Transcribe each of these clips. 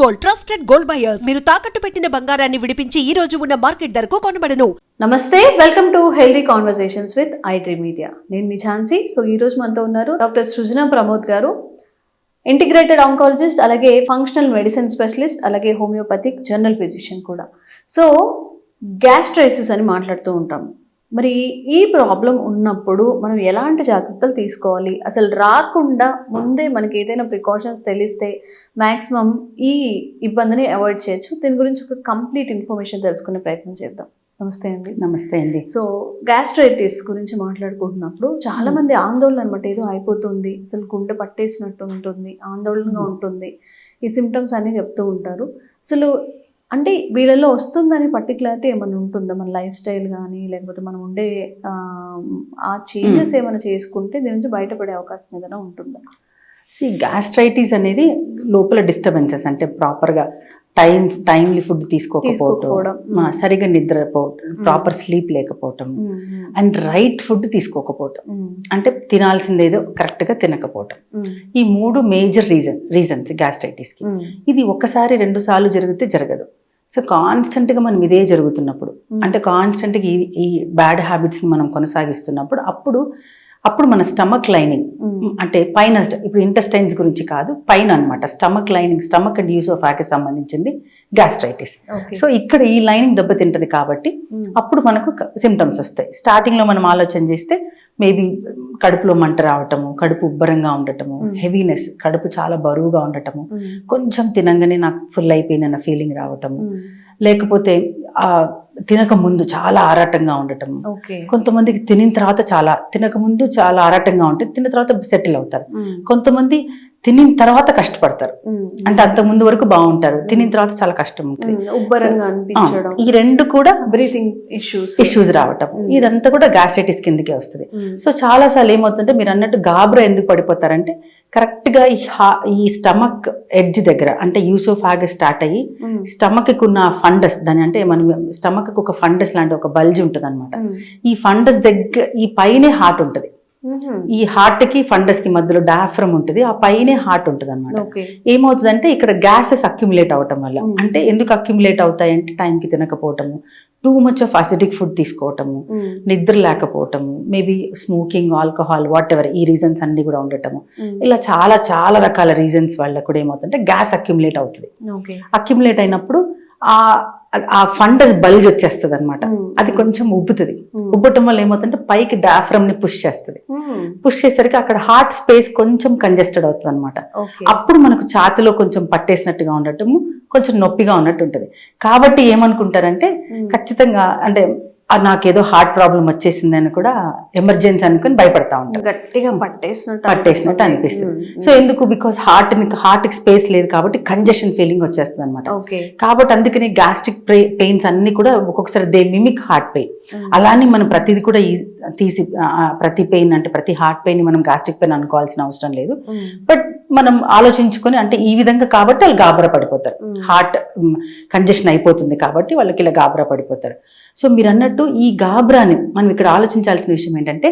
Gold trusted gold buyers మీరు తాకట్టు పెట్టిన బంగారాన్ని విడిపించి ఈ రోజు ఉన్న మార్కెట్ ధరకు కొనబడను. నమస్తే welcome to healthy conversations with iDream media నేను మీ ఝాన్సీ. సో ఈ రోజు మనతో ఉన్నారు డాక్టర్ సృజన ప్రమోద్ గారు. ఇంటిగ్రేటెడ్ ఆంకాలజిస్ట్ అలాగే ఫంక్షనల్ మెడిసిన్ స్పెషలిస్ట్ అలాగే హోమియోపతిక్ జనరల్ ఫిజిషియన్ కూడా. సో గ్యాస్ట్రైసిస్ అని మాట్లాడుతూ ఉంటాము మరి ఈ ప్రాబ్లం ఉన్నప్పుడు మనం ఎలాంటి జాగ్రత్తలు తీసుకోవాలి? అసలు రాకుండా ముందే మనకి ఏదైనా ప్రికాషన్స్ తెలిస్తే మ్యాక్సిమం ఈ ఇబ్బందిని అవాయిడ్ చేయొచ్చు. దీని గురించి ఒక కంప్లీట్ ఇన్ఫర్మేషన్ తెలుసుకునే ప్రయత్నం చేద్దాం. నమస్తే అండి. నమస్తే అండి. సో గ్యాస్ట్రైటిస్ గురించి మాట్లాడుకుంటున్నప్పుడు చాలా మంది ఆందోళన అనమాట ఏదో అయిపోతుంది. అసలు గుండె పట్టేసినట్టు ఉంటుంది ఆందోళనగా ఉంటుంది. ఈ సిమ్టమ్స్ అన్ని చెప్తూ ఉంటారు. అసలు అంటే వీళ్ళలో వస్తుందని పర్టికులారిటీ ఏమైనా ఉంటుందా? మన లైఫ్ స్టైల్ కానీ లేకపోతే మనం ఉండే ఆ, చేంజెస్ ఏమైనా చేసుకుంటే దీని నుంచి బయటపడే అవకాశం ఏదైనా ఉంటుందా? సి గ్యాస్ట్రైటిస్ అనేది లోపల డిస్టర్బెన్సెస్ అంటే ప్రాపర్గా టైం టైమ్లీ ఫుడ్ తీసుకోకపోవడం. సరిగా నిద్రపోవటం ప్రాపర్ స్లీప్ లేకపోవటం అండ్ రైట్ ఫుడ్ తీసుకోకపోవటం. అంటే తినాల్సింది ఏదో కరెక్ట్గా తినకపోవటం. ఈ మూడు మేజర్ రీజన్ రీజన్స్ గ్యాస్ట్రైటిస్కి. ఇది ఒకసారి రెండు సార్లు జరిగితే జరగదు. సో కాన్స్టెంట్గా మనం ఇదే జరుగుతున్నప్పుడు అంటే కాన్స్టెంట్గా ఈ ఈ బ్యాడ్ హ్యాబిట్స్ని మనం కొనసాగిస్తున్నప్పుడు అప్పుడు అప్పుడు మన స్టమక్ లైనింగ్ అంటే పైన ఇప్పుడు ఇంటెస్టైన్స్ గురించి కాదు పైన అన్నమాట stomach lining stomach and use of ఫ్యాకి సంబంధించింది గ్యాస్ట్రైటిస్ సో ఇక్కడ ఈ లైనింగ్ దెబ్బతింటది కాబట్టి అప్పుడు మనకు సిమ్టమ్స్ వస్తాయి. స్టార్టింగ్లో మనం ఆలోచన చేస్తే మేబీ కడుపులో మంట రావటము కడుపు ఉబ్బరంగా ఉండటము. హెవీనెస్ కడుపు చాలా బరువుగా ఉండటము కొంచెం తినంగానే నాకు ఫుల్ అయిపోయిందన్న ఫీలింగ్ రావటము. లేకపోతే ఆ తినక ముందు చాలా ఆరాటంగా ఉండటము. ఓకే. కొంతమందికి తినిన తర్వాత చాలా తినక ముందు చాలా ఆరాటంగా ఉంటే తిన్న తర్వాత సెటిల్ అవుతారు. కొంతమంది తినిన తర్వాత కష్టపడతారు. అంటే అంత ముందు వరకు బాగుంటారు. తినిన తర్వాత చాలా కష్టం ఉంటుంది. ఉబ్బరంగా ఆ, అనిపించడం. ఈ రెండు కూడా బ్రీతింగ్ ఇష్యూస్ ఇష్యూస్ రావటం. ఇదంతా కూడా గ్యాస్ట్రైటిస్ కిందకే వస్తుంది. సో చాలా సార్లు ఏమవుతుందంటే మీరు అన్నట్టు గాబరా ఎందుకు పడిపోతారంటే కరెక్ట్గా ఈ ఈ స్టమక్ ఎడ్జ్ దగ్గర అంటే యూసోఫాగ్ స్టార్ట్ అయ్యి స్టమక్ ఉన్న ఫండస్ దాని అంటే మనం స్టమక్ ఒక ఫండస్ లాంటి ఒక బల్జ్ ఉంటుంది ఈ ఫండస్ దగ్గర ఈ పైనే హార్ట్ ఉంటుంది. ఈ హార్ట్కి ఫండస్కి మధ్యలో డాఫ్రమ్ ఉంటుంది. ఆ పైనే హార్ట్ ఉంటుంది అనమాట ఏమవుతుందంటే ఇక్కడ గ్యాసెస్ అక్యుములేట్ అవటం వల్ల. అంటే ఎందుకు అక్యుములేట్ అవుతాయి అంటే టైంకి తినకపోవటము. Too much of acidic food తీసుకోవటము. నిద్ర లేకపోవటము. Maybe smoking alcohol whatever ఈ రీజన్స్ అన్ని కూడా ఉండటము. ఇలా చాలా చాలా రకాల రీజన్స్ వల్ల కూడా ఏమవుతుందంటే గ్యాస్ అక్యుములేట్ అవుతుంది. అక్యుములేట్ అయినప్పుడు ఆ ఆ ఫండస్ బల్జ్ వచ్చేస్తుంది అనమాట అది కొంచెం ఉబ్బుతుంది. ఉబ్బటం వల్ల ఏమవుతుందంటే పైకి diaphragm ని పుష్ చేస్తుంది. పుష్ చేసరికి అక్కడ హార్ట్ స్పేస్ కొంచెం కంజెస్టెడ్ అవుతుంది అనమాట అప్పుడు మనకు ఛాతిలో కొంచెం పట్టేసినట్టుగా ఉండటము కొంచెం నొప్పిగా ఉన్నట్టు ఉంటుంది కాబట్టి ఏమనుకుంటారంటే ఖచ్చితంగా అంటే "ఆ, నాకేదో హార్ట్ ప్రాబ్లం వచ్చేసింది అని కూడా ఎమర్జెన్సీ అనుకుని భయపడతా ఉంటారు. గట్టిగా పట్టేసినట్టు పట్టేసినట్టు అనిపిస్తుంది. సో ఎందుకు? బికాస్ హార్ట్ హార్ట్కి స్పేస్ లేదు కాబట్టి కంజెషన్ ఫీలింగ్ వచ్చేస్తుంది అనమాట కాబట్టి అందుకని గ్యాస్ట్రిక్ పెయిన్స్ అన్ని కూడా ఒక్కొక్కసారి దే మిమిక్ హార్ట్ పెయిన్ అలానే మనం ప్రతిది కూడా తీసి ప్రతి పెయిన్ అంటే ప్రతి హార్ట్ పెయిన్ మనం గ్యాస్ట్రిక్ పెయిన్ అనుకోవాల్సిన అవసరం లేదు. బట్ మనం ఆలోచించుకొని అంటే ఈ విధంగా కాబట్టి వాళ్ళు గాబరా పడిపోతారు. హార్ట్ కంజెషన్ అయిపోతుంది కాబట్టి వాళ్ళకి ఇలా గాబరా పడిపోతారు. సో మీరు అన్నట్టు ఈ గాబరాని మనం ఇక్కడ ఆలోచించాల్సిన విషయం ఏంటంటే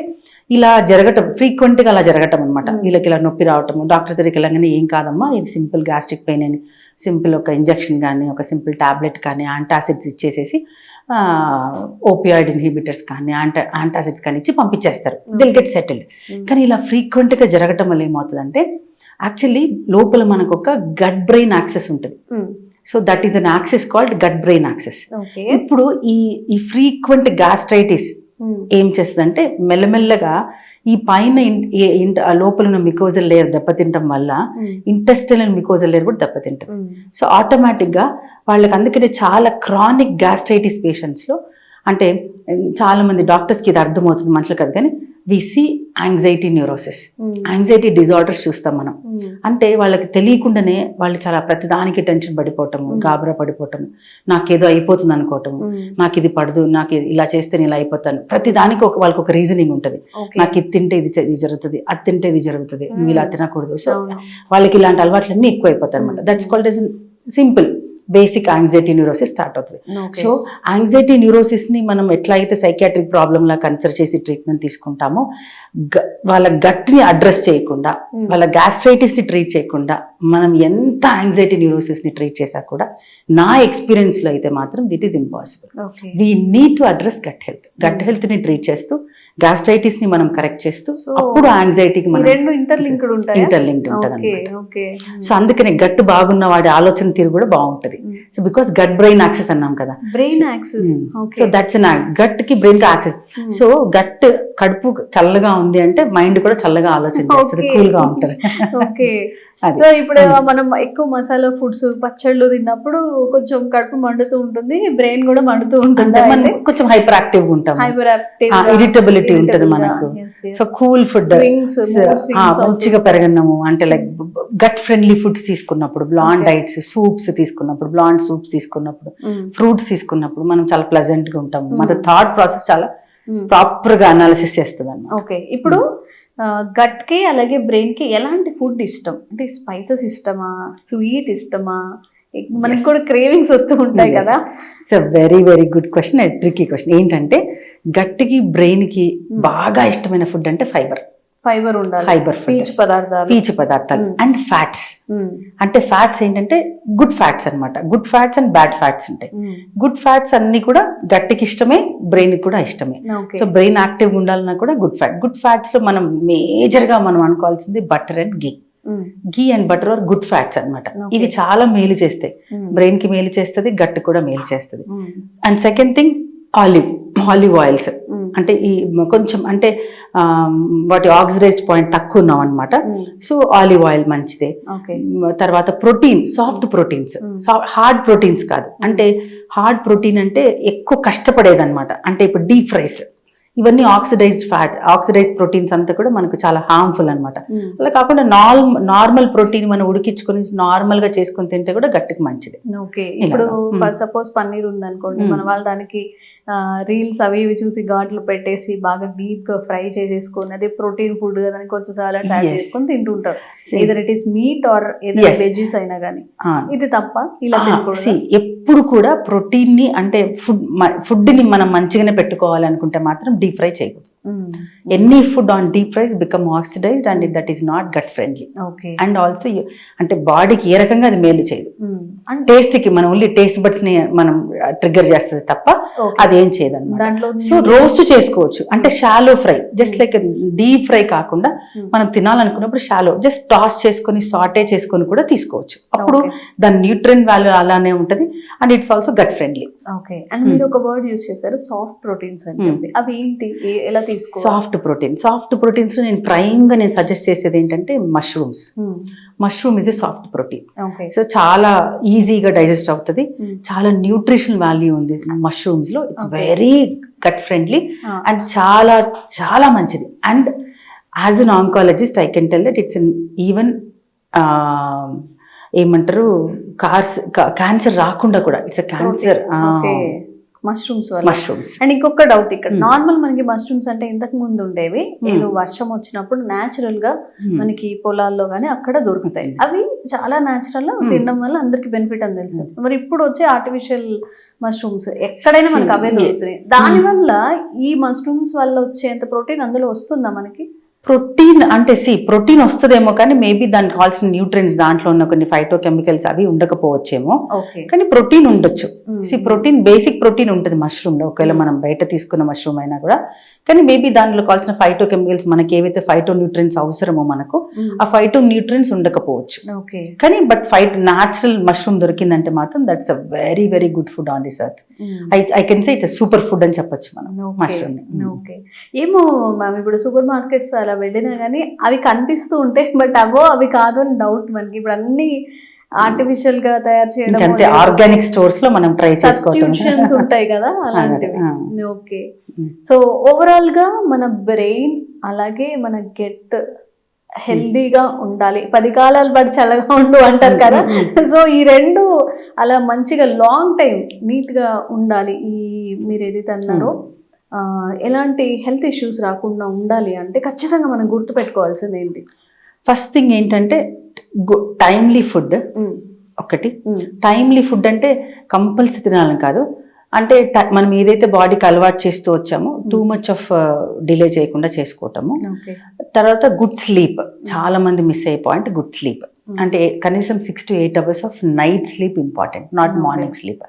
ఇలా జరగటం frequent గా అలా జరగటం అనమాట Mm. వీళ్ళకి ఇలా నొప్పి రావటము డాక్టర్ దగ్గరికి వెళ్ళగానే ఏం కాదమ్మా ఇది సింపుల్ గ్యాస్ట్రిక్ పెయిన్ అని సింపుల్ ఒక ఇంజెక్షన్ కానీ ఒక సింపుల్ టాబ్లెట్ కానీ యాంటాసిడ్స్ ఇచ్చేసేసి ఓపియాయిడ్ ఇన్హిబిటర్స్ కానీ యాంటా యాంటాసిడ్స్ కానీ ఇచ్చి పంపించేస్తారు. దిల్ గెట్ సెటిల్డ్ కానీ ఇలా ఫ్రీక్వెంట్గా జరగటం వల్ల ఏమవుతుందంటే యాక్చువల్లీ లోపల మనకు ఒక గట్ బ్రెయిన్ యాక్సెస్ ఉంటుంది so that is an axis called gut brain axis ఇప్పుడు ఈ ఈ ఫ్రీక్వెంట్ గ్యాస్ట్రైటిస్ ఏం చేస్తుందంటే మెల్లమెల్లగా ఈ పైన లోపల ఉన్న మికోజల్ లేయర్ దెబ్బతింటం వల్ల ఇంటెస్టల్ మికోజల్ లేయర్ కూడా దెబ్బతింటుంది. సో ఆటోమేటిక్గా వాళ్ళకి అందుకనే చాలా క్రానిక్ గ్యాస్ట్రైటిస్ పేషెంట్స్లో అంటే ఉమ్, చాలా మంది డాక్టర్స్కి ఇది అర్థమవుతుంది మనుషులు కాదు కానీ we see anxiety neurosis anxiety disorders చూస్తాం మనం. అంటే వాళ్ళకి తెలియకుండానే వాళ్ళు చాలా ప్రతిదానికి టెన్షన్ పడిపోవటము Mm. గాబరా పడిపోవటము నాకేదో అయిపోతుంది అనుకోవటము నాకు ఇది పడదు నాకు ఇది- ఇలా చేస్తే నేను ఇలా అయిపోతాను. ప్రతి దానికి ఒక వాళ్ళకి ఒక రీజనింగ్ ఉంటుంది. నాకు ఇది తింటే ఇది జరుగుతుంది అది తింటే ఇది జరుగుతుంది నువ్వు ఇలా. తినకూడదు. సో. వాళ్ళకి ఇలాంటి అలవాట్లన్నీ ఎక్కువ అయిపోతాయి అనమాట. That's called as simple basic anxiety neurosis start అవుతుంది. సో యాంగ్జైటీ న్యూరోసిస్ని మనం ఎట్లా అయితే సైకాట్రిక్ ప్రాబ్లమ్ లా కన్సిడర్ చేసి ట్రీట్మెంట్ తీసుకుంటామో వాళ్ళ గట్ని అడ్రస్ చేయకుండా Hmm. వాళ్ళ గ్యాస్ట్రైటిస్ని ట్రీట్ చేయకుండా మనం ఎంత యాంగ్జైటీ న్యూరోసిస్ని ట్రీట్ చేసా కూడా నా ఎక్స్పీరియన్స్లో అయితే మాత్రం that is impossible. We need to address gut health gut హెల్త్ని ట్రీట్ చేస్తూ గ్యాస్ట్రైటిస్ని మనం కరెక్ట్ చేస్తూ అప్పుడు యాంగ్జైటీకి మనం రెండు ఇంటర్లింక్డ్ ఉంటాయి? ఇంటర్లింక్డ్ ఉంటుంది సో అందుకనే గట్ బాగున్న వాడి ఆలోచన తీరు కూడా బాగుంటది. So because gut brain axis అన్నాం కదా. బ్రెయిన్ యాక్సెస్ సో దట్స్ గట్కి బ్రెయిన్ యాక్సెస్. సో గట్ కడుపు చల్లగా ఉంది అంటే మైండ్ కూడా చల్లగా ఆలోచన చేస్తుంది Okay. కూల్గా ఓకే. అది. సో ఇప్పుడు మనం ఎక్కువ మసాలా ఫుడ్స్ పచ్చళ్ళు తిన్నప్పుడు కొంచెం కడుపు మండుతూ ఉంటుంది బ్రెయిన్ కూడా మండుతూ ఉంటుంది మనం కొంచెం హైపర్ యాక్టివ్ ఉంటాం హైపర్ యాక్టివ్ ఇరిటబిలిటీ ఉంటుంది మనకు. సో కూల్ ఫుడ్ మంచిగా పెరగన్నాము అంటే లైక్ గట్ ఫ్రెండ్లీ ఫుడ్స్ తీసుకున్నప్పుడు బ్లాండ్. డైట్స్ సూప్స్ తీసుకున్నప్పుడు బ్లాండ్ సూప్స్ తీసుకున్నప్పుడు ఫ్రూట్స్ తీసుకున్నప్పుడు మనం చాలా ప్లెజెంట్గా ఉంటాము. మన Mm. థాట్ ప్రాసెస్ చాలా ప్రాపర్గా అనాలిసిస్ చేస్తుంది అన్నమాట ఓకే ఇప్పుడు గట్కి అలాగే బ్రెయిన్కి ఎలాంటి ఫుడ్ ఇష్టం? అంటే స్పైసెస్ ఇష్టమా? స్వీట్ ఇష్టమా? మనకి కూడా క్రేవింగ్స్ వస్తూ ఉంటాయి. కదా. It's very very good question tricky question ఏంటంటే గట్టికి బ్రెయిన్కి Mm. బాగా ఇష్టమైన ఫుడ్ అంటే ఫైబర్. ఫైబర్ ఉండాలి. ఫైబర్ పీచు పదార్థాలు. పీచు పదార్థాలు. అండ్ ఫ్యాట్స్ ఉమ్, అంటే ఫ్యాట్స్ ఏంటంటే గుడ్ ఫ్యాట్స్ అన్నమాట. Good fats and bad fats ఉంటాయి. గుడ్ ఫ్యాట్స్ అన్ని కూడా గట్టికి ఇష్టమే బ్రెయిన్ కూడా ఇష్టమే. సో బ్రెయిన్ యాక్టివ్ ఉండాలన్నా కూడా గుడ్ ఫ్యాట్ గుడ్ ఫ్యాట్స్లో మనం మేజర్గా మనం అనుకోవాల్సింది butter and ghee ghee and butter are good fats అన్నమాట. Okay. ఇవి చాలా మేలు చేస్తాయి. బ్రెయిన్కి మేలు చేస్తుంది గట్ కూడా మేలు చేస్తుంది. And second thing olive olive oils అంటే ఈ కొంచెం అంటే వాటి ఆక్సిడైజ్ పాయింట్ తక్కువ ఉన్నాం అనమాట సో ఆలివ్ ఆయిల్ మంచిదే. తర్వాత protein soft proteins. Hard proteins కాదు. అంటే హార్డ్ ప్రోటీన్ అంటే ఎక్కువ కష్టపడేది అనమాట అంటే ఇప్పుడు డీప్ ఫ్రైస్. ఇవన్నీ ఆక్సిడైజ్డ్ ఫ్యాట్ ఆక్సిడైజ్డ్ ప్రోటీన్స్ అంతా కూడా మనకు చాలా హార్మ్ఫుల్ అనమాట అలా కాకుండా నార్మ్ నార్మల్ ప్రోటీన్ మనం ఉడికించుకొని నార్మల్గా చేసుకొని తింటే కూడా గట్టికి మంచిది. ఓకే. ఇప్పుడు. సపోజ్ పన్నీర్ ఉందనుకోండి. మన వాళ్ళు దానికి రీల్స్ అవి ఇవి చూసి ఘాట్లు పెట్టేసి బాగా డీప్గా ఫ్రై చేసేసుకొని అదే ప్రోటీన్ ఫుడ్ కదా అని కొంచెం సాలడ్ యాడ్ Yes. చేసుకొని తింటుంటారు. Either it is meat or Yes. Veggies అయినా కానీ ఇది తప్ప ఇలా ఎప్పుడు కూడా ప్రోటీన్ని అంటే ఫుడ్ ఫుడ్ని మనం మంచిగానే పెట్టుకోవాలి అనుకుంటే మాత్రం డీప్ ఫ్రై చేయకూడదు. Any food on deep fries become oxidised and that is not gut friendly okay. And also అంటే బాడీకి ఏ రకంగా అది మేలు చేయదు. టేస్ట్కి మనం ఓన్లీ టేస్ట్ బడ్స్ని మనం ట్రిగ్గర్ చేస్తుంది తప్ప అదేం దాంట్లో సో రోస్ట్ చేసుకోవచ్చు. అంటే shallow fry just like deep fry కాకుండా Hmm. మనం తినాలనుకున్నప్పుడు షాలో జస్ట్ టాస్ చేసుకొని సాటే చేసుకొని కూడా తీసుకోవచ్చు. అప్పుడు. దాని న్యూట్రియన్ వాల్యూ అలానే ఉంటది and it's also gut friendly okay and మీరు ఒక వర్డ్ యూస్ చేశారు సాఫ్ట్ ప్రోటీన్స్ అని Hmm. చెప్పి అవి ఏంటి? ఎలా తీసుకోవాలి? సాఫ్ట్ ప్రోటీన్ సాఫ్ట్ ప్రోటీన్స్ నేను ప్రైమ్గా నేను సజెస్ట్ చేసేది ఏంటంటే mushrooms mushroom is a soft protein so చాలా ఈజీగా డైజెస్ట్ అవుతుంది. చాలా న్యూట్రిషన్ వాల్యూ ఉంది మష్రూమ్స్లో it's. Very gut friendly and చాలా చాలా మంచిది. And as an oncologist I can tell that it's even ఏమంటారు కార్స్ క్యాన్సర్ రాకుండా కూడా ఇట్స్ క్యాన్సర్ ఓకే మష్రూమ్స్ వల్ల. మష్రూమ్స్ అండ్ ఇంకొక డౌట్ ఇక్కడ. Hmm. నార్మల్ మనకి మష్రూమ్స్ అంటే ఇంతకు ముందు ఉండేవి. Hmm. ఏదో వర్షం వచ్చినప్పుడు నాచురల్గా మనకి పొలాల్లో గానీ అక్కడ దొరుకుతాయి. Hmm. అవి చాలా నాచురల్ Hmm. తినడం వల్ల అందరికి బెనిఫిట్ అని తెలుసు. మరి ఇప్పుడు వచ్చే ఆర్టిఫిషియల్ మష్రూమ్స్ ఎక్కడైనా మనకి అవే Hmm. దొరుకుతున్నాయి. దాని వల్ల ఈ మష్రూమ్స్ వల్ల వచ్చేంత ప్రోటీన్ అందులో వస్తుందా మనకి? ప్రోటీన్ అంటే సి ప్రోటీన్ వస్తుందేమో కానీ మేబీ దానికి కావాల్సిన న్యూట్రియన్స్ దాంట్లో ఉన్న కొన్ని ఫైటో కెమికల్స్ అవి ఉండకపోవచ్చేమో. కానీ ప్రోటీన్ ఉండొచ్చు. సి ప్రోటీన్ బేసిక్ ప్రోటీన్ ఉంటుంది మష్రూమ్లో. ఒకవేళ మనం బయట తీసుకున్న మష్రూమ్ అయినా కూడా. కానీ మేబీ దానిలో కావాల్సిన ఫైటో కెమికల్స్ మనకి ఏవైతే ఫైటో న్యూట్రియన్స్ అవసరమో మనకు ఆ ఫైటో న్యూట్రియన్స్ ఉండకపోవచ్చు కానీ బట్ ఫైట్ న్యాచురల్ మష్రూమ్ దొరికిందంటే మాత్రం that's a very very good food on this earth I I can say it's super food అని చెప్పొచ్చు మనం మష్రూమ్ ఓకే ఏమో మ్యామ్ ఇప్పుడు సూపర్ మార్కెట్స్ అలా వెళ్ళినా కానీ అవి కనిపిస్తూ ఉంటాయి బట్ అవో అవి కాదు అని డౌట్ మనకి. ఇప్పుడు అన్ని ఆర్టిఫిషియల్గా తయారు చేయడం ఆర్గానిక్ స్టోర్స్లో మనం ట్రై సబ్స్టిట్యూషన్స్ చేసుకోవటం ఉంటాయి కదా అలాంటివి. ఓకే. సో ఓవరాల్గా మన బ్రెయిన్ అలాగే మన గెట్ హెల్దీగా ఉండాలి. పది కాలాలు పడి చల్లగా ఉండు అంటారు కదా. Mm, mm, సో ఈ రెండు అలా మంచిగా లాంగ్ టైం నీట్గా ఉండాలి. ఈ మీరు ఏదైతే అన్నారో. ఎలాంటి హెల్త్ ఇష్యూస్ రాకుండా ఉండాలి అంటే ఖచ్చితంగా మనం గుర్తు పెట్టుకోవాల్సింది ఏంటి? ఫస్ట్ థింగ్ ఏంటంటే టైమ్లీ ఫుడ్ ఒకటి. టైమ్లీ ఫుడ్ అంటే కంపల్సరీ తినాలని కాదు. అంటే మనం ఏదైతే బాడీకి అలవాటు చేస్తూ వచ్చామో టూ మచ్ ఆఫ్ డిలే చేయకుండా చేసుకోవటము. తర్వాత గుడ్ స్లీప్ చాలా మంది మిస్ అయ్యే పాయింట్ గుడ్ స్లీప్ అంటే కనీసం six to eight hours of night sleep important not. Morning sleep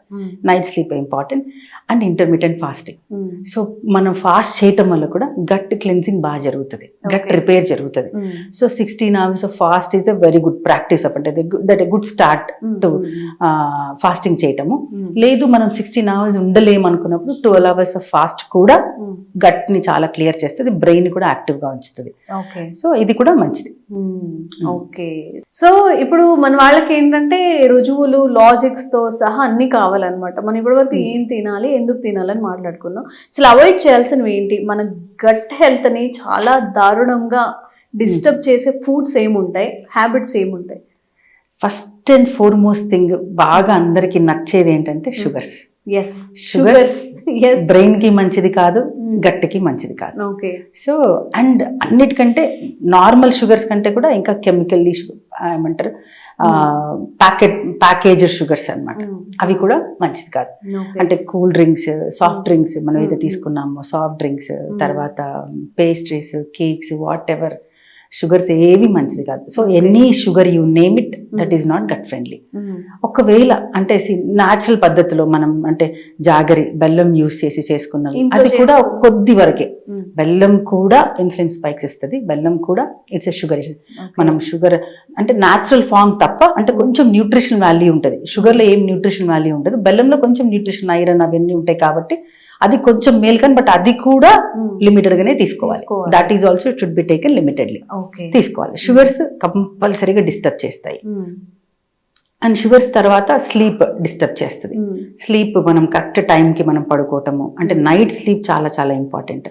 night sleep important and intermediate fasting so మనం ఫాస్ట్ చేయటం వల్ల కూడా గట్ క్లెన్సింగ్ బాగా జరుగుతుంది. గట్. రిపేర్ జరుగుతుంది. So sixteen hours of fast is a very good practice up అంటే that a good start to fasting చేయటము. Um, లేదు మనం సిక్స్టీన్ అవర్స్ ఉండలేము అనుకున్నప్పుడు ట్వెల్వ్ అవర్స్ ఆఫ్ ఫాస్ట్ కూడా గట్ని చాలా క్లియర్ చేస్తుంది బ్రెయిన్ కూడా యాక్టివ్గా ఉంచుతుంది. ఓకే సో ఇది కూడా మంచిది. ఓకే సో ఇప్పుడు మన వాళ్ళకి ఏంటంటే రుజువులు లాజిక్స్తో సహా అన్ని కావాలన్నమాట. మనం ఇప్పటివరకు Hmm. ఏం తినాలి ఎందుకు తినాలని మాట్లాడుకున్నాం. అసలు అవాయిడ్ చేయాల్సినవి ఏంటి? మన గట్ హెల్త్ని చాలా దారుణంగా డిస్టర్బ్ చేసే ఫుడ్స్ ఏముంటాయి? హ్యాబిట్స్ ఏముంటాయి? ఫస్ట్ అండ్ ఫార్మోస్ట్ థింగ్ బాగా అందరికి నచ్చేది ఏంటంటే షుగర్స్ ఎస్ Sugars. బ్రెయిన్కి మంచిది కాదు గట్టికి మంచిది కాదు. ఓకే సో అండ్ అన్నిటికంటే నార్మల్ షుగర్స్ కంటే కూడా ఇంకా కెమికల్ ఏమంటారు? ప్యాకెట్ ప్యాకేజ్ షుగర్స్ అన్నమాట. అవి కూడా మంచిది కాదు. అంటే కూల్ డ్రింక్స్ సాఫ్ట్ డ్రింక్స్ మనం ఏదో Mm. తీసుకున్నామో సాఫ్ట్ డ్రింక్స్ తర్వాత pastries cakes whatever sugars ఏవి మంచిది కాదు. So. Any sugar you name it that is not gut friendly. ఒకవేళ అంటే న్యాచురల్ పద్ధతిలో మనం అంటే జాగరి బెల్లం యూస్ చేసి చేసుకున్నాం అది కూడా. కొద్ది వరకే. Hmm. బెల్లం కూడా ఇన్సులిన్ స్పైక్స్ ఇస్తుంది. బెల్లం కూడా ఇట్స్ ఎ షుగర్ మనం షుగర్ అంటే న్యాచురల్ ఫామ్ తప్ప అంటే కొంచెం న్యూట్రిషన్ వాల్యూ ఉంటుంది. షుగర్లో ఏం న్యూట్రిషన్ వాల్యూ ఉంటుంది? బెల్లంలో కొంచెం న్యూట్రిషన్ ఐరన్ అవన్నీ ఉంటాయి కాబట్టి అది కొంచెం మేలు కానీ బట్ అది కూడా Hmm. లిమిటెడ్ గానే తీసుకోవాలి. That is also should be taken limitedly తీసుకోవాలి షుగర్స్ కంపల్సరీగా డిస్టర్బ్ చేస్తాయి Hmm. అండ్ షుగర్స్ తర్వాత స్లీప్ డిస్టర్బ్ చేస్తుంది Hmm. స్లీప్ మనం కరెక్ట్ టైంకి మనం పడుకోవటము అంటే నైట్ స్లీప్ చాలా చాలా ఇంపార్టెంట్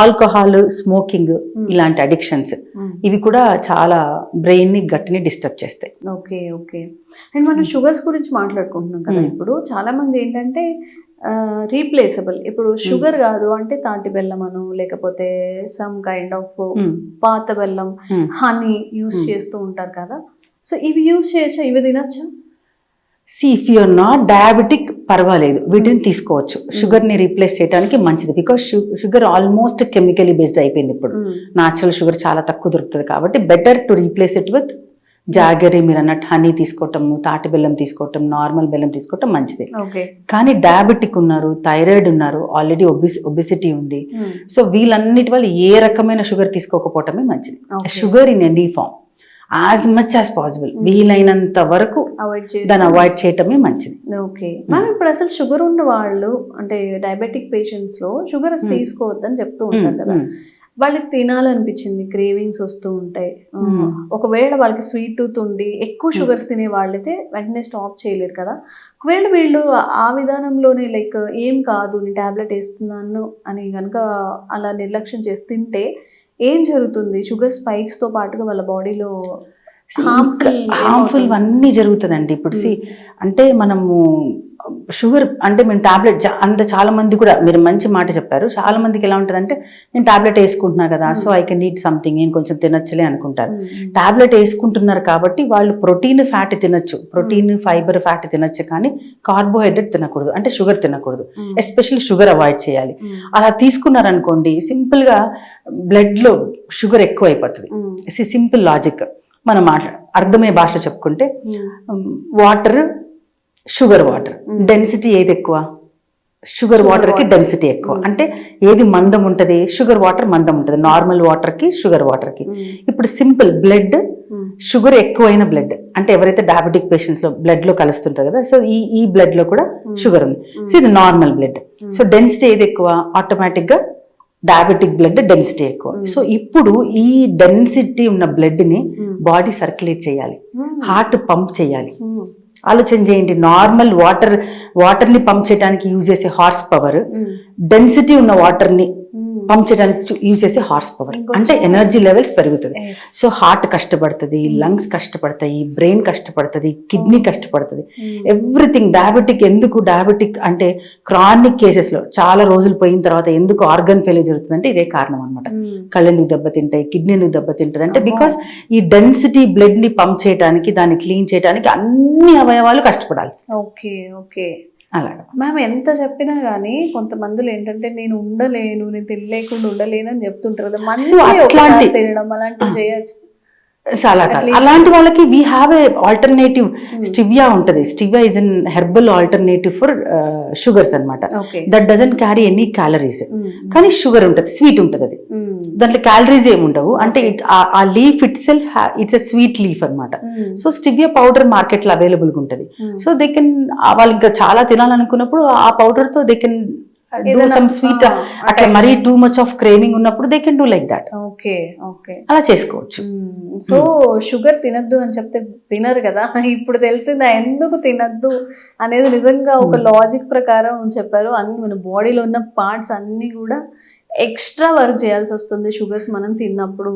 ఆల్కహాల్ స్మోకింగ్ Hmm. ఇలాంటి అడిక్షన్స్ Hmm. ఇవి కూడా చాలా బ్రెయిన్ని గట్టిని డిస్టర్బ్ చేస్తాయి ఓకే ఓకే అండ్ మనం షుగర్స్ గురించి మాట్లాడుకుంటున్నాం కదా Hmm. ఇప్పుడు చాలా మంది ఏంటంటే రీప్లేసబుల్ ఇప్పుడు షుగర్ కాదు అంటే తాటి బెల్లం అను లేకపోతే సమ్ కైండ్ ఆఫ్ Hmm. పాత బెల్లం Hmm. Honey use Hmm. చేస్తూ ఉంటారు కదా. సో ఇవి యూస్ చేయొచ్చా? ఇవి తినచ్చా? See if you're not diabetic పర్వాలేదు. వీటిని తీసుకోవచ్చు. షుగర్ని రీప్లేస్ చేయడానికి మంచిది. Because sugar almost chemically based అయిపోయింది ఇప్పుడు. నాచురల్ షుగర్ చాలా తక్కువ దొరుకుతుంది కాబట్టి better to replace it with jaggery మీరు అన్నట్టు హనీ తీసుకోవటము తాటి బెల్లం తీసుకోవటం నార్మల్ బెల్లం తీసుకోవటం మంచిది. ఓకే. కానీ డయాబెటిక్ ఉన్నారు థైరాయిడ్ ఉన్నారు ఆల్రెడీ ఒబిస్ ఒబిసిటీ ఉంది. సో వీళ్ళన్నిటి వల్ల ఏ రకమైన షుగర్ తీసుకోకపోవటమే మంచిది. Sugar in any form as much as possible. వీలైనంత వరకు దాన్ని అవాయిడ్ చేయటమే మంచిది. ఓకే మ్యామ్ ఇప్పుడు అసలు షుగర్ ఉన్న వాళ్ళు అంటే డయాబెటిక్ పేషెంట్స్లో షుగర్ Hmm. తీసుకోవద్దని చెప్తూ ఉంటారు కదా. వాళ్ళకి తినాలనిపించింది క్రేవింగ్స్ వస్తూ ఉంటాయి. ఒకవేళ వాళ్ళకి స్వీట్ టూత్ ఉండి ఎక్కువ. షుగర్స్ తినే వాళ్ళైతే వెంటనే స్టాప్ చేయలేరు కదా. ఒకవేళ వీళ్ళు ఆ విధానంలోనే లైక్ ఏం కాదు నేను టాబ్లెట్ వేస్తున్నాను అని కనుక అలా నిర్లక్ష్యం చేసి తింటే ఏం జరుగుతుంది? షుగర్ స్పైక్స్తో పాటుగా వాళ్ళ బాడీలో హార్మ్ఫుల్ అన్నీ జరుగుతుందండి. ఇప్పుడు సి అంటే మనము షుగర్ అంటే మేము టాబ్లెట్ అంత చాలా మంది కూడా మీరు మంచి మాట చెప్పారు. చాలా మందికి ఎలా ఉంటుందంటే నేను టాబ్లెట్ వేసుకుంటున్నా కదా so I can need something నేను కొంచెం తినచ్చులే అనుకుంటారు. టాబ్లెట్ వేసుకుంటున్నారు కాబట్టి వాళ్ళు ప్రోటీన్ ఫ్యాట్ తినొచ్చు. ప్రోటీన్ ఫైబర్ ఫ్యాట్ తినొచ్చు కానీ కార్బోహైడ్రేట్ తినకూడదు అంటే షుగర్ తినకూడదు. ఎస్పెషల్లీ షుగర్ అవాయిడ్ చేయాలి. అలా తీసుకున్నారనుకోండి సింపుల్గా బ్లడ్లో షుగర్ ఎక్కువ అయిపోతుంది సింపుల్ లాజిక్ మనం మాట్లా అర్థమయ్యే భాషలో చెప్పుకుంటే వాటర్ షుగర్ వాటర్. డెన్సిటీ ఏది ఎక్కువ? Sugar Sugar water. కి water. డెన్సిటీ ఎక్కువ. అంటే ఏది మందం ఉంటుంది? షుగర్ వాటర్ మందం ఉంటుంది. నార్మల్ వాటర్కి షుగర్ వాటర్కి ఇప్పుడు సింపుల్ బ్లడ్ షుగర్ ఎక్కువైన బ్లడ్. అంటే ఎవరైతే డయాబెటిక్ పేషెంట్స్లో బ్లడ్లో కలుస్తుంటారు కదా సో ఈ ఈ బ్లడ్లో కూడా షుగర్ ఉంది. సో ఇది నార్మల్ బ్లడ్. సో డెన్సిటీ ఏది ఎక్కువ? ఆటోమేటిక్గా డయాబెటిక్ బ్లడ్ డెన్సిటీ ఎక్కువ. సో ఇప్పుడు ఈ డెన్సిటీ ఉన్న బ్లడ్ని బాడీ సర్క్యులేట్ చేయాలి. హార్ట్ పంప్ చేయాలి. ఆలోచన చేయండి. నార్మల్ వాటర్ వాటర్ని పంప్ చేయడానికి యూజ్ చేసే హార్స్ పవర్ డెన్సిటీ ఉన్న వాటర్ని పంప్ చేయడానికి యూజ్ చేసే హార్స్ పవర్ అంటే ఎనర్జీ లెవెల్స్ పెరుగుతుంది. సో హార్ట్ కష్టపడుతుంది లంగ్స్ కష్టపడతాయి బ్రెయిన్ కష్టపడుతుంది కిడ్నీ కష్టపడుతుంది. ఎవ్రీథింగ్ డయాబెటిక్ ఎందుకు డయాబెటిక్ అంటే క్రానిక్ కేసెస్లో చాలా రోజులు పోయిన తర్వాత ఎందుకు ఆర్గన్ ఫెయిల్ జరుగుతుంది అంటే ఇదే కారణం అనమాట కళ్ళు ఎందుకు దెబ్బతింటాయి కిడ్నీ ఎందుకు దెబ్బతింటుంది అంటే. బికాస్ ఈ డెన్సిటీ బ్లడ్ని పంప్ చేయడానికి దాన్ని క్లీన్ చేయడానికి అన్ని అవయవాలు కష్టపడాలి ఓకే ఓకే అలాగా మ్యామ్ ఎంత చెప్పినా గానీ కొంతమందిలో ఏంటంటే నేను ఉండలేను నేను తినలేకుండా ఉండలేను అని చెప్తుంటారు కదా మంచి తినడం అలాంటివి. చేయొచ్చు చాలా కాదు. అలాంటి వాళ్ళకి we have a alternative stevia ఉంటుంది. Stevia is an herbal alternative for sugars అన్నమాట. Okay that doesn't carry any calories కానీ షుగర్ ఉంటుంది స్వీట్ ఉంటుంది అది. దాంట్లో క్యాలరీస్ ఏమి ఉండవు. అంటే ఆ- leaf itself it's a sweet leaf అన్నమాట. సో స్టివియా పౌడర్ మార్కెట్లో అవైలబుల్గా ఉంటుంది. సో దే కెన్ వాళ్ళు ఇంకా చాలా తినాలనుకున్నప్పుడు ఆ పౌడర్తో దే కెన్ సమ్ స్వీట్ ఆ, అట్లా అంటే- మరీ టూ మచ్ ఆఫ్ క్రేవింగ్ ఉన్నప్పుడు they can do like that okay okay. అలా చేసుకోవచ్చు. సో షుగర్ తినద్దు అని చెప్తే వినరు కదా. ఇప్పుడు తెలిసిందా ఎందుకు తినద్దు అనేది నిజంగా ఒక లాజిక్ ప్రకారం చెప్పారు. అన్ని మన బాడీలో ఉన్న పార్ట్స్ అన్ని కూడా ఎక్స్ట్రా వర్క్ చేయాల్సి వస్తుంది షుగర్స్ మనం తిన్నప్పుడు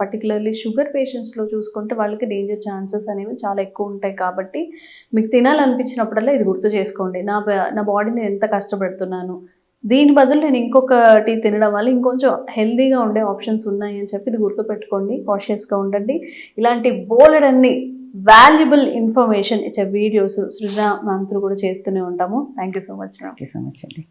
పర్టికులర్లీ షుగర్ పేషెంట్స్లో చూసుకుంటే వాళ్ళకి డేంజర్ ఛాన్సెస్ అనేవి చాలా ఎక్కువ ఉంటాయి కాబట్టి మీకు తినాలనిపించినప్పుడల్లా ఇది గుర్తు చేసుకోండి. నా నా బాడీని ఎంత కష్టపడుతున్నాను? దీని బదులు నేను ఇంకొకటి తినడం వల్ల ఇంకొంచెం హెల్దీగా ఉండే ఆప్షన్స్ ఉన్నాయి అని చెప్పి ఇది గుర్తుపెట్టుకోండి. కాషియస్గా ఉండండి. ఇలాంటి బోలెడన్ని వాల్యుబుల్ ఇన్ఫర్మేషన్ ఇచ్చే వీడియోస్ సృజన మంత్రు కూడా చేస్తూనే ఉంటాము. Thank you so much thank you so much అండి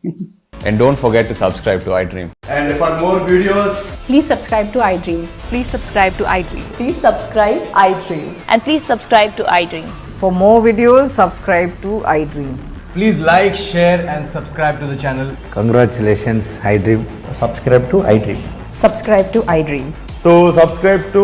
and don't forget to subscribe to I Dream and for more videos please subscribe to I Dream please subscribe to I Dream please subscribe I Dream and please subscribe to I Dream for more videos subscribe to I Dream please like share and subscribe to the channel congratulations I Dream subscribe to I Dream subscribe to I Dream so subscribe to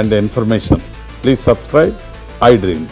and information. Please subscribe I Dream.